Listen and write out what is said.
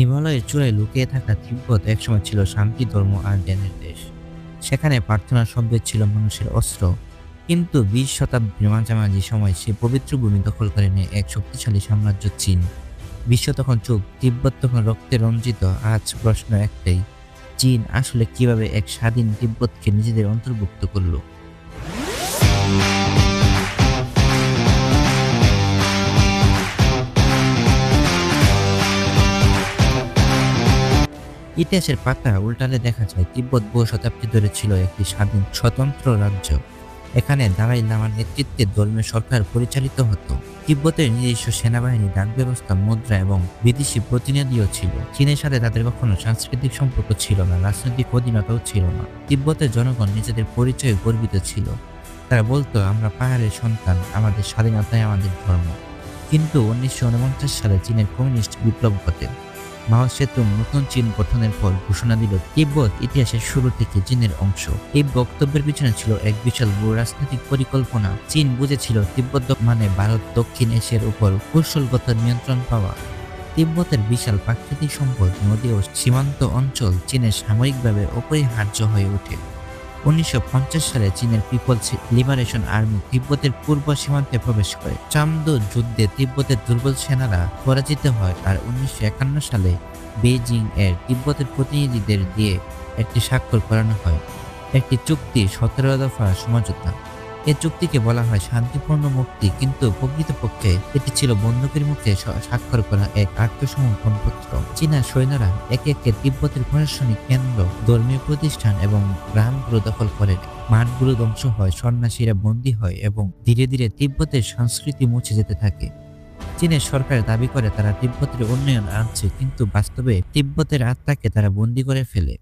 হিমালয়ের চূড়ায় লুকিয়ে থাকা তিব্বত একসময় ছিল শান্তি, ধর্ম আর জ্ঞানের দেশ। সেখানে প্রার্থনা শব্দ ছিল মানুষের অস্ত্র। কিন্তু বিশ শতাব্দীর মাঝামাঝি সময় সে পবিত্র ভূমি দখল করে নেয় এক শক্তিশালী সাম্রাজ্য চীন। বিশ্ব তখন চুপ, তিব্বত তখন রক্তে রঞ্জিত। আজ প্রশ্ন একটাই, চীন আসলে কীভাবে এক স্বাধীন তিব্বতকে নিজেদের অন্তর্ভুক্ত করল? ইতিহাসের পাতা উল্টালে দেখা যায় তিব্বত বহু শতাব্দী ধরে ছিল একটি স্বাধীন স্বতন্ত্র রাজ্য। এখানে দালাই লামার নেতৃত্বে ধর্মীয় সরকার পরিচালিত হতো। তিব্বতের নিজস্ব সেনাবাহিনী ডাক ব্যবস্থা মুদ্রা এবং বিদেশি প্রতিনিধিও ছিল। চীনের সাথে তাদের কখনো সাংস্কৃতিক সম্পর্ক ছিল না, রাজনৈতিক অধীনতাও ছিল না। তিব্বতের জনগণ নিজেদের পরিচয়ে গর্বিত ছিল। তারা বলতো, আমরা পাহাড়ের সন্তান, আমাদের স্বাধীনতাই আমাদের ধর্ম। কিন্তু উনিশশো উনপঞ্চাশ সালে চীনের কমিউনিস্ট বিপ্লব ঘটে। মাও সেতুং নতুন চীন গঠনের পর ঘোষণা দিল, তিব্বত ইতিহাসের শুরু থেকে চীনের অংশ। এই বক্তব্যের পিছনে ছিল এক বিশাল রাজনৈতিক পরিকল্পনা। চীন বুঝেছিল তিব্বত মানে ভারত দক্ষিণ এশিয়ার উপর কৌশলগত নিয়ন্ত্রণ পাওয়া। তিব্বতের বিশাল প্রাকৃতিক সম্পদ, নদী ও সীমান্ত অঞ্চল চীনের সাময়িকভাবে অপরিহার্য হয়ে ওঠে। উনিশশো পঞ্চাশ সালে চীনের পিপলস লিবারেশন আর্মি তিব্বতের পূর্ব সীমান্তে প্রবেশ করে। চামদু যুদ্ধে তিব্বতের দুর্বল সেনারা পরাজিত হয় আর উনিশশো একান্ন সালে বেইজিং এর তিব্বতের প্রতিনিধিদের দিয়ে একটি স্বাক্ষর করানো হয়। একটি চুক্তি সতেরো দফা সমঝোতা। এই চুক্তিকে বলা হয় শান্তিপূর্ণ মুক্তি, কিন্তু প্রকৃতপক্ষে এটি ছিল বন্দুকের মুখে স্বাক্ষর করা এক আত্মসমর্পণ পত্র। চীনা সৈন্যরা একে একে তিব্বতের প্রশাসনিক কেন্দ্র, ধর্মীয় প্রতিষ্ঠান এবং গ্রামগুলো দখল করে। মাঠগুলো ধ্বংস হয়, সন্ন্যাসীরা বন্দী হয় এবং ধীরে ধীরে তিব্বতের সংস্কৃতি মুছে যেতে থাকে। চীনের সরকার দাবি করে তারা তিব্বতের উন্নয়ন আনছে, কিন্তু বাস্তবে তিব্বতের আত্মাকে তারা বন্দী করে ফেলে।